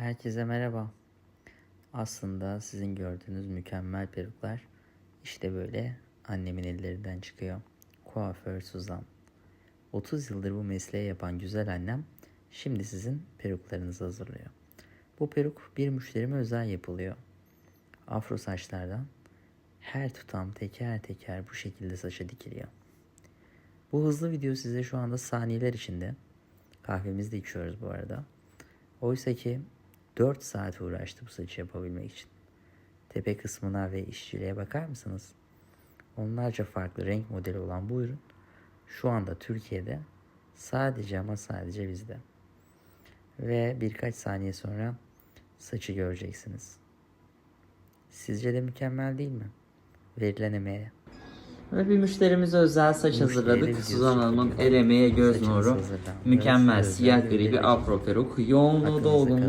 Herkese merhaba. Aslında sizin gördüğünüz mükemmel peruklar işte böyle annemin ellerinden çıkıyor. Kuaför Suzan. 30 yıldır bu mesleği yapan güzel annem şimdi sizin peruklarınızı hazırlıyor. Bu peruk bir müşterime özel yapılıyor. Afro saçlardan her tutam teker teker bu şekilde saça dikiliyor. Bu hızlı video size şu anda saniyeler içinde. Kahvemizi de içiyoruz bu arada. Oysa ki 4 saat uğraştı bu saçı yapabilmek için. Tepe kısmına ve işçiliğe bakar mısınız? Onlarca farklı renk modeli olan bu ürün şu anda Türkiye'de sadece ama sadece bizde. Ve birkaç saniye sonra saçı göreceksiniz. Sizce de mükemmel değil mi? Verilen emeğe. Ve bir müşterimize özel saç Müşteriyle hazırladık. Suzan Hanım'ın el emeği göz nuru. Mükemmel siyah gri bir afro peruk. Yoğunluğu dolgunluğu